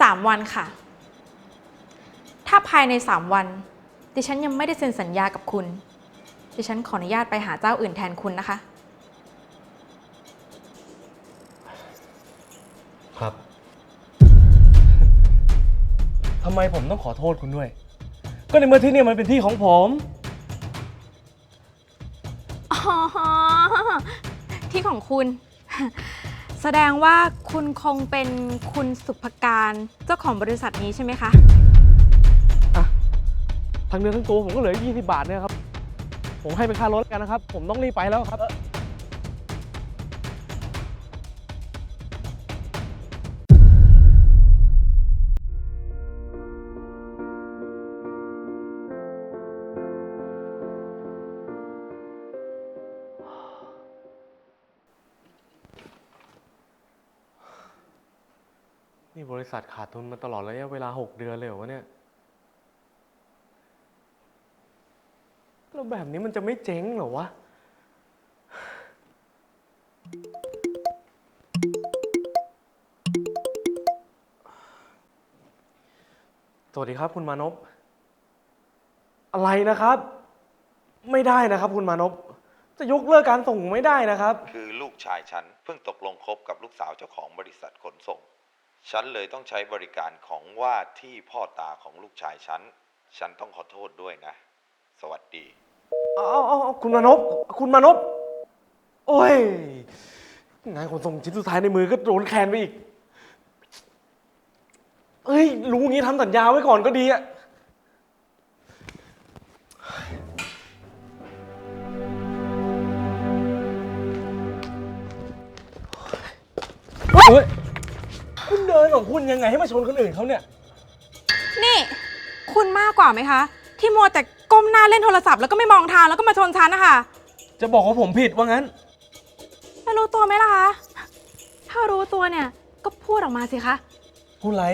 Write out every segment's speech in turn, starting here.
สามวันค่ะ ถ้าภายในสามวัน ดิฉันยังไม่ได้เซ็นสัญญากับคุณ ดิฉันขออนุญาตไปหาเจ้าอื่นแทนคุณนะคะ ครับ ทำไมผมต้องขอโทษคุณด้วย ก็ในเมื่อที่เนี่ยมันเป็นที่ของผม อ๋อ ที่ของคุณ แสดงว่าคุณคงเป็นคุณสุภการเจ้าของบริษัทนี้ใช่ไหมคะทั้งเนื้อทั้งตัวผมก็เหลือ 20 บาทเนี่ยครับ ผมให้เป็นค่ารถแล้วกันนะครับ ผมต้องรีบไปแล้วครับ นี่บริษัทขาดทุนมาตลอดระยะเวลา6เดือนเลยเหรอวะเนี่ย แล้วแบบนี้มันจะไม่เจ๊งเหรอวะ สวัสดีครับคุณมานพ อะไรนะครับ ไม่ได้นะครับคุณมานพ จะยกเลิกการส่งไม่ได้นะครับ คือลูกชายฉันเพิ่งตกลงคบกับลูกสาวเจ้าของบริษัทขนส่ง ฉันเลยต้องใช้บริการของว่าที่พ่อตาของลูกชายฉัน ฉันต้องขอโทษด้วยนะ สวัสดี เอาเอาเอาเอาคุณมานพคุณมานพโอ้ย งานขนส่งชิ้นสุดท้ายในมือก็โดนแคนไปอีก เอ้ย รู้งี้ทำสัญญาไว้ก่อนก็ดีอะเฮ้ย คุณเดินของคุณยังไงให้มาชนคนอื่นเขาเนี่ย นี่ คุณมากกว่าไหมคะ ที่มัวแต่ก้มหน้าเล่นโทรศัพท์แล้วก็ไม่มองทางแล้วก็มาชนฉันนะคะจะบอกว่าผมผิดว่างั้นแล้วรู้ตัวไหมล่ะคะถ้ารู้ตัวเนี่ยก็พูดออกมาสิคะพูดอะไร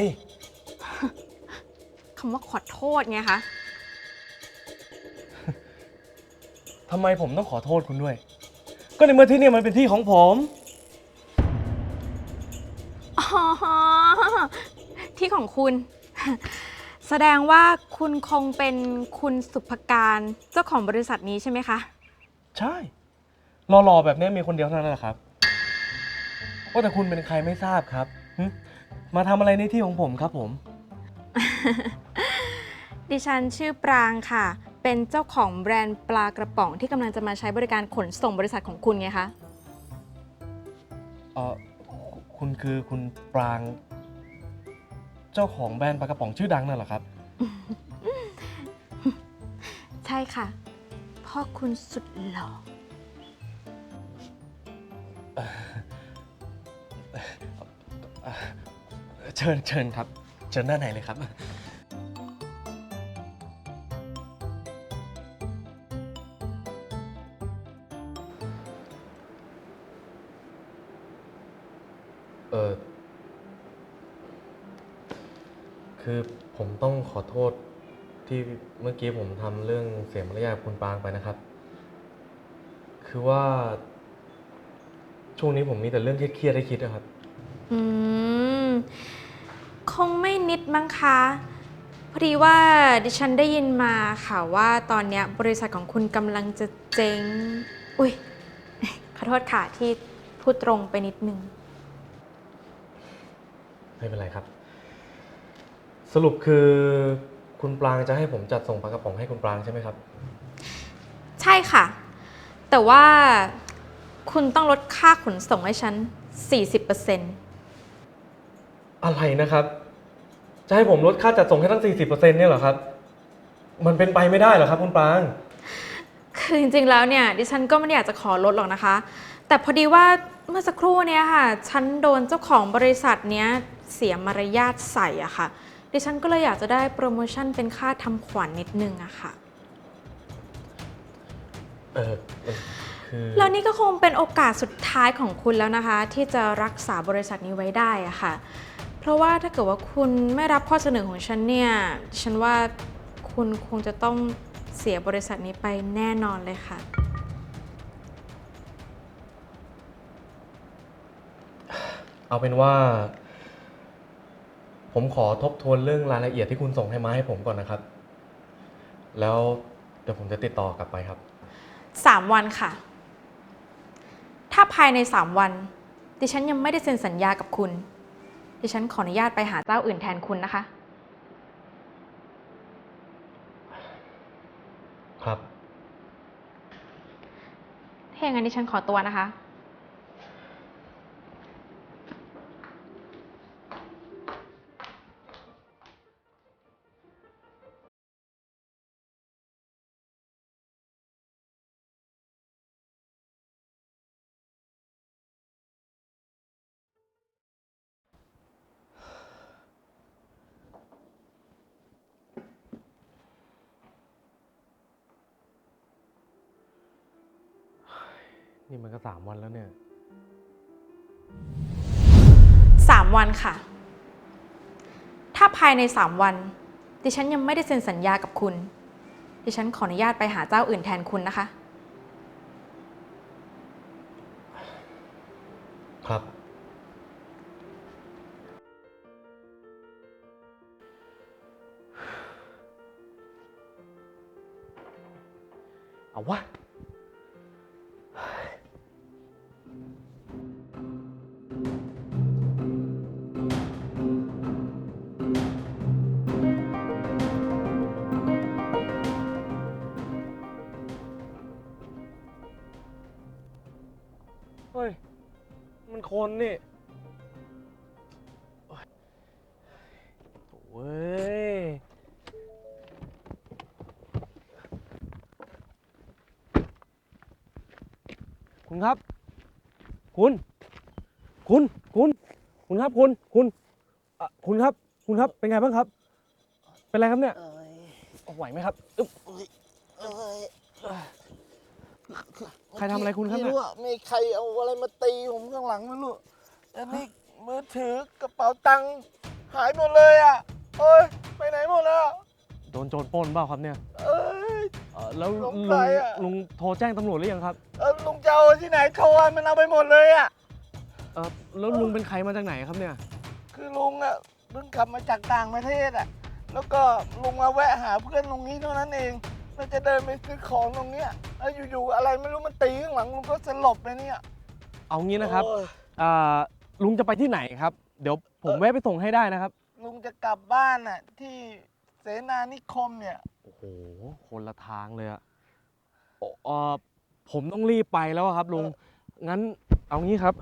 คำว่าขอโทษไงคะทำไมผมต้องขอโทษคุณด้วย ก็ในเมื่อที่เนี่ยมันเป็นที่ของผม ของคุณ แสดงว่าคุณคงเป็นคุณสุภการเจ้าของบริษัทนี้ใช่ไหมคะ ใช่รอๆแบบนี้มีคนเดียวเท่านั้นแหละครับ ว่าแต่คุณเป็นใครไม่ทราบครับหึมาทำอะไรในที่ของผมครับผม ดิฉันชื่อปรางค่ะ เป็นเจ้าของแบรนด์ปลากระป๋องที่กำลังจะมาใช้บริการขนส่งบริษัทของคุณไงคะ เออคุณคือคุณปราง เจ้าของแบรนด์ปลากระป๋องชื่อดังนั่นเหรอครับ ใช่ค่ะ พ่อคุณสุดหล่อ เชิญเชิญครับ เชิญด้านไหนเลยครับ คือผมต้องขอโทษที่เมื่อกี้ผมทำเรื่องเสียมารยาทกับคุณปรางไปนะครับ คือว่า ช่วงนี้ผมมีแต่เรื่องเครียดๆให้คิดนะครับ อืม คงไม่นิดมั้งคะพอดีว่าดิฉันได้ยินมาค่ะว่าตอนเนี้ยบริษัทของคุณกำลังจะเจ๊ง อุ้ย ขอโทษค่ะที่พูดตรงไปนิดนึง ไม่เป็นไรครับ สรุปคือคุณปรางจะให้ผมจัดส่งปลากระป๋องให้คุณปรางใช่ไหมครับ ใช่ค่ะ แต่ว่าคุณต้องลดค่าขนส่งให้ฉัน 40%อะไรนะครับ จะให้ผมลดค่าจัดส่งให้ตั้ง 40%เนี่ยเหรอครับ มันเป็นไปไม่ได้เหรอครับ คุณปราง คือจริงๆ แล้วเนี่ยดิฉันก็ไม่ได้อยากจะขอลดหรอกนะคะ แต่พอดีว่าเมื่อสักครู่เนี้ยค่ะ ฉันโดนเจ้าของบริษัทเนี้ยเสียมารยาทใส่อะค่ะ ดิฉันก็เลยอยากจะได้โปรโมชั่นเป็นค่าทำขวัญนิดนึงอะค่ะ เออเออคือแล้วนี่ก็คงเป็นโอกาสสุดท้ายของคุณแล้วนะคะ ที่จะรักษาบริษัทนี้ไว้ได้อะค่ะ เพราะว่าถ้าเกิดว่าคุณไม่รับข้อเสนอของฉันเนี่ยดิฉันว่าคุณคงจะต้องเสียบริษัทนี้ไปแน่นอนเลยค่ะ เอาเป็นว่า ผมขอทบทวนเรื่องรายละเอียดที่คุณส่งให้มาให้ผมก่อนนะครับ แล้วเดี๋ยวผมจะติดต่อกลับไปครับ สามวันค่ะ ถ้าภายในสามวัน ดิฉันยังไม่ได้เซ็นสัญญากับคุณ ดิฉันขออนุญาตไปหาเจ้าอื่นแทนคุณนะคะ ครับ ถ้าอย่างนั้นดิฉันขอตัวนะคะ นี่มันก็สามวันแล้วเนี่ย สามวันค่ะ ถ้าภายในสามวัน ดิฉันยังไม่ได้เซ็นสัญญากับคุณ ดิฉันขออนุญาตไปหาเจ้าอื่นแทนคุณนะคะ ครับ เอาวะ เฮ้ย มันคนนี่โอ้ยโถ่เว้ยคุณครับ คุณ คุณ คุณ คุณครับ คุณ คุณอะคุณครับ คุณครับ เป็นไงบ้างครับ เป็นไรครับเนี่ย เอ้ยไหวไหมครับอึ๊บ เอ้ยเอ้ย ใครทำอะไรคุณครับไม่เนี่ยรู้อะมีใครเอาอะไรมาตีผมข้างหลังไม่รู้อันนี้มือถือกระเป๋าตังค์หายหมดเลยอะเอ้ย ไปไหนหมดแล้ว โดนโจรปล้นเปล่าครับเนี่ยเอ้ย เอ่อแล้วสลุงงสัยอะ ลุงโทรแจ้งตำรวจหรือยังครับเออลุงจะเอาที่ไหนโทรอะมันเอาไปหมดเลยอะ เออแล้วลุงเป็นใครมาจากไหนครับเนี่ย คือลุงอะเพิ่งกลับมาจากต่างประเทศอะ แล้วก็ลุงมาแวะหาเพื่อนตรงนี้เท่านั้นเอง แล้วจะเดินไปซื้อของตรงเนี้ยแล้วอยู่ๆอะไรไม่รู้มันตีข้างหลังลุงก็สลบไปเนี่ยเอางี้นะครับโอ้ยอ่าลุงจะไปที่ไหนครับ เดี๋ยวผมแวะไปส่งให้ได้นะครับ ลุงจะกลับบ้านน่ะ ที่เสนานิคมเนี่ย โอ้โห คนละทางเลยอะโอ้เอ่อผมต้องรีบไปแล้วอะครับลุง งั้นเอางี้ครับ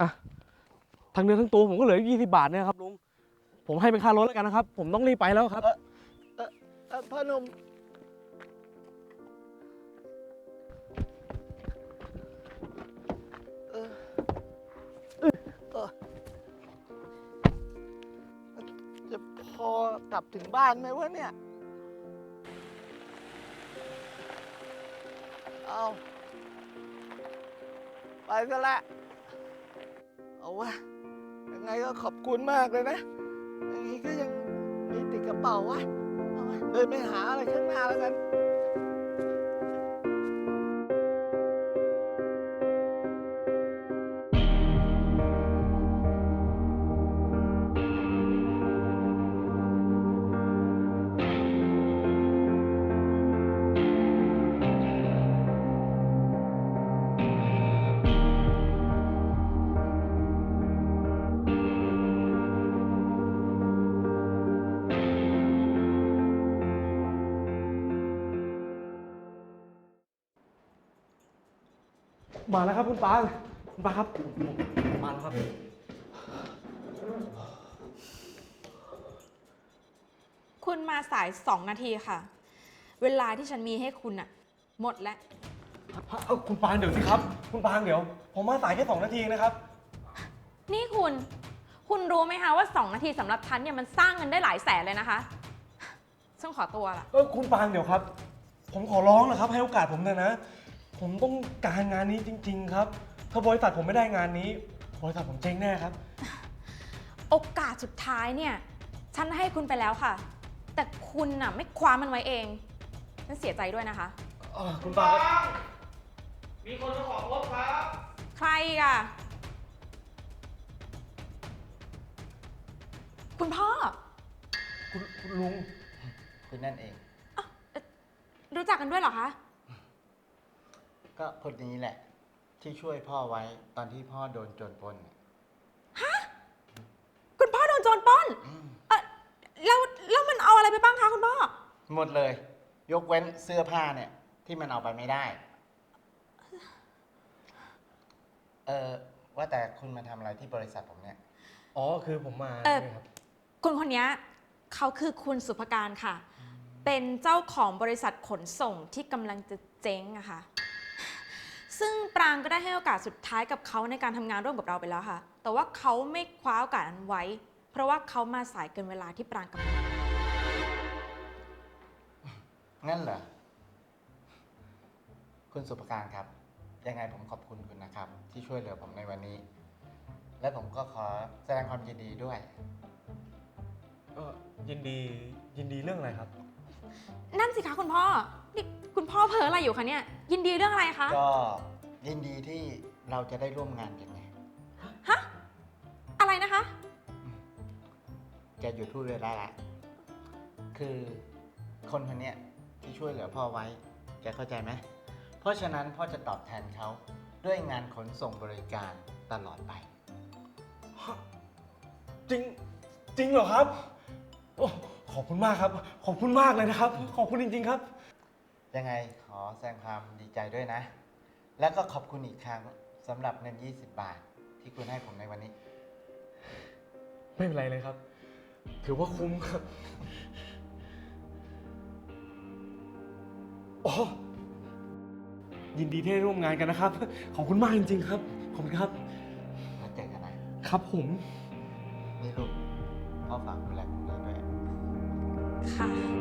อะทางเดินทั้งตัวผมก็เหลือยี่สิบาทเนี่ยครับลุง ผมให้เป็นค่ารถแล้วกันนะครับ ผมต้องรีบไปแล้วครับ เอ่อพ่อหนุ่มเอ่อเอ่อจะพอกลับถึงบ้านไหมวะเนี่ย เอาไปซะละ เอาวะยังไงก็ขอบคุณมากเลยนะ เป๋าวะเอาวะเดินไปหาอะไรข้างหน้าแล้วกัน มาแล้วครับคุณปางคุณปางครับผมมาแล้วครับ คุณมาสายสองนาทีค่ะ เวลาที่ฉันมีให้คุณอะหมดแล้ว เอาคุณปางเดี๋ยวสิครับ คุณปางเดี๋ยว ผมมาสายแค่สองนาทีนะครับ นี่คุณ คุณรู้ไหมคะว่า 2 นาทีสำหรับฉันเนี่ยมันสร้างเงินได้หลายแสนเลยนะคะฉันขอตัวละ เออคุณปางเดี๋ยวครับ ผมขอร้องนะครับ ให้โอกาสผมเถอะนะ ผมต้องการงานนี้จริง ๆ ครับ ถ้าบริษัทผมไม่ได้งานนี้ บริษัทผมเจ๊งแน่ครับ โอกาสสุดท้ายเนี่ย ฉันให้คุณไปแล้วค่ะ แต่คุณน่ะไม่คว้ามันไว้เอง ฉันเสียใจด้วยนะคะคุณปับ มีคนจะขอพบครับ ใครอะ คุณพ่อคุณคุณลุง คุณนั่นเอง รู้จักกันด้วยเหรอคะ ก็คนนี้แหละ ที่ช่วยพ่อไว้ตอนที่พ่อโดนโจรปล้นน่ะคุณพ่อโดนโจรปล้นเออแล้วแล้วมันเอาอะไรไปบ้างคะคุณพ่อ หมดเลย ยกเว้นเสื้อผ้าเนี่ย ที่มันเอาไปไม่ได้ เออว่าแต่คุณมาทำอะไรที่บริษัทผมเนี่ย อ๋อ คือผมมาเอ่อนี่ครับ คนคนนี้เขาคือคุณสุภการค่ะ เป็นเจ้าของบริษัทขนส่งที่กำลังจะเจ๊งอะค่ะ ซึ่งปรางก็ได้ให้โอกาสสุดท้ายกับเขาในการทำงานร่วมกับเราไปแล้วค่ะ แต่ว่าเขาไม่คว้าโอกาสนั้นไว้ เพราะว่าเขามาสายเกินเวลาที่ปรางกำหนด งั้นเหรอ คุณสุภการครับ ยังไงผมขอบคุณคุณนะครับ ที่ช่วยเหลือผมในวันนี้ และผมก็ขอแสดงความยินดีด้วย เออยินดียินดีเรื่องอะไรครับ นั่นสิคะคุณพ่อนี่ คุณพ่อเพ้ออะไรอยู่คะเนี่ย ยินดีเรื่องอะไรคะ ก็ยินดีที่เราจะได้ร่วมงานกันไงฮะ อะไรนะคะแกหยุดพูดเลยได้ละคือคนคนเนี้ยที่ช่วยเหลือพ่อไว้ แกเข้าใจไหม เพราะฉะนั้นพ่อจะตอบแทนเขาด้วยงานขนส่งบริการตลอดไป จริงจริงเหรอครับโอ้ขอบคุณมากครับ ขอบคุณมากเลยนะครับ ขอบคุณจริง ๆ ครับ ยังไงขอแสดงความดีใจด้วยนะ แล้วก็ขอบคุณอีกครั้งสำหรับเงิน 20 บาท ที่คุณให้ผมในวันนี้ ไม่เป็นไรเลยครับ ถือว่าคุ้มครับโอ้ยินดีที่ได้ร่วมงานกันนะครับ ขอบคุณมากจริงๆครับ ขอบคุณครับ แล้วเจอกันนะ ครับผม นี่ลูกพ่อฝากดูแลคุณด้วย ค่ะ